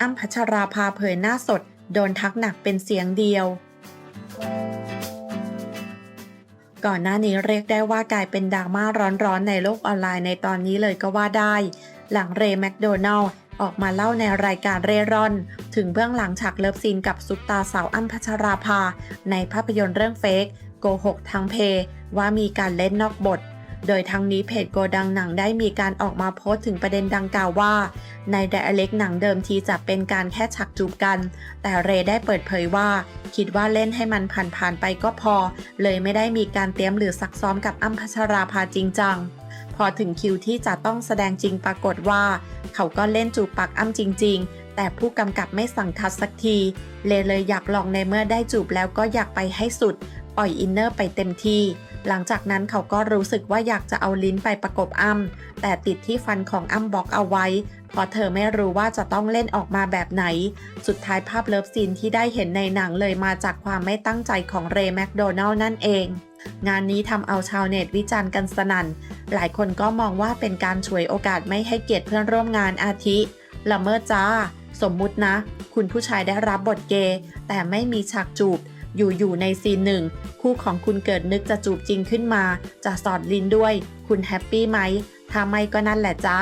อ้ำพัชราภาเผยหน้าสด โดนทักหนักเป็นเสียงเดียว ก่อนหน้านี้เรียกได้ว่ากลายเป็นดราม่าร้อนๆ ในโลกออนไลน์ในตอนนี้เลยก็ว่าได้ หลังเรย์แมคโดนัลล์ออกมาเล่าในรายการเร่ร่อน ถึงเบื้องหลังฉากเลิฟซีนกับซุปตาสาวอ้ำพัชราภา ในภาพยนตร์เรื่องเฟกโกหกทางเพ ว่ามีการเล่นนอกบท โดยทั้งนี้เพจโกดังหนังได้มีการออกมาโพสต์ถึงประเด็นดังกล่าวว่า ในไดอะเล็กหนังเดิมทีจะเป็นการแค่ฉากจูบกัน แต่เรได้เปิดเผยว่า คิดว่าเล่นให้มันผ่านๆไปก็พอ เลยไม่ได้มีการเตรียมหรือซักซ้อมกับอ้ำพัชราภาจริงจังพอถึงคิวที่จะต้องแสดงจริงปรากฏว่า เขาก็เล่นจูบปากอ้ำจริง ๆ แต่ผู้กำกับไม่สั่งคัดสักทีเลยเลยอยากลองในเมื่อได้จูบแล้วก็อยากไปให้สุด ปล่อยอินเนอร์ไปเต็มที่ หลังจากนั้นเขาก็รู้สึกว่าอยากจะเอาลิ้นไปประกบอ้ำแต่ติดที่ฟันของอ้ำบล็อกเอาไว้ เพราะเธอไม่รู้ว่าจะต้องเล่นออกมาแบบไหน สุดท้ายภาพเลิฟซีนที่ได้เห็นในหนังเลยมาจากความไม่ตั้งใจของเรย์แมคโดนัลล์นั่นเอง งานนี้ทำเอาชาวเน็ตวิจารณ์กันสนั่น หลายคนก็มองว่าเป็นการฉวยโอกาสไม่ให้เกียรติเพื่อนร่วมงานอาทิ ละเมิดจ้า สมมุตินะ คุณผู้ชายได้รับบทเกย์แต่ไม่มีฉากจูบ อยู่ๆในซีนหนึ่ง คู่ของคุณเกิดนึกจะจูบจริงขึ้นมา จะสอดลิ้นด้วย คุณแฮปปี้ไหมถ้าไม่ก็นั่นแหละจ้า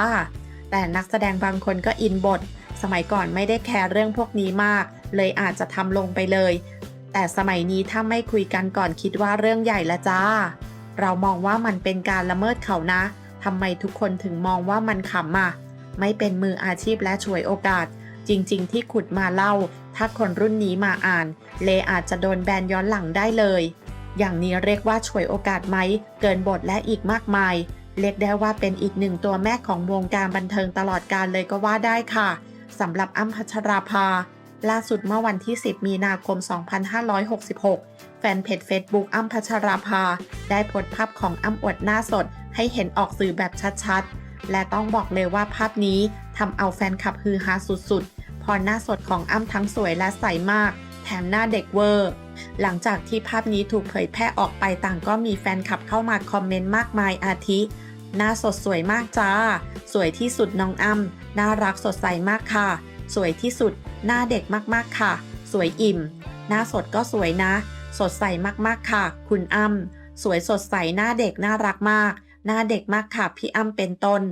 แต่นักแสดงบางคนก็อินบท สมัยก่อนไม่ได้แคร์เรื่องพวกนี้มาก เลยอาจจะทำลงไปเลย แต่สมัยนี้ถ้าไม่คุยกันก่อนคิดว่าเรื่องใหญ่ละจ้า เรามองว่ามันเป็นการละเมิดเขานะทำไมทุกคนถึงมองว่ามันขำอะไม่เป็นมืออาชีพและฉวยโอกาส จริงๆ ที่ขุดมาเล่า ถ้าคนรุ่นนี้มาอ่าน เลอาจจะโดนแบนย้อนหลังได้เลย อย่างนี้เรียกว่าฉวยโอกาสไหม เกินบทและอีกมากมาย เรียกได้ว่าเป็นอีกหนึ่งตัวแม่ของวงการบันเทิงตลอดกาลเลยก็ว่าได้ค่ะสำหรับอ้ำพัชราภา ล่าสุดเมื่อวันที่ 10 มีนาคม 2566 แฟนเพจ Facebook อ้ำพัชราภา ได้โพสต์ภาพของอ้ำอวดหน้าสด ให้เห็นออกสื่อแบบชัดๆและต้องบอกเลยว่าภาพนี้ทำเอาแฟนคลับฮือฮาสุดๆ พอหน้าสดของอ้ำทั้งสวยและใสมาก แถมหน้าเด็กเวอร์ หลังจากที่ภาพนี้ถูกเผยแพร่ออกไปต่างก็มีแฟนคลับเข้ามาคอมเมนต์มากมายอาทิ หน้าสดสวยมากจ้า สวยที่สุดน้องอ้ำน่ารักสดใสมากค่ะ สวยที่สุด หน้าเด็กมากๆค่ะ สวยอิ่ม หน้าสดก็สวยนะ สดใสมากๆค่ะ คุณอ้ำสวยสดใสหน้าเด็กน่ารักมาก หน้าเด็กมากค่ะพี่อ้ำเป็นต้น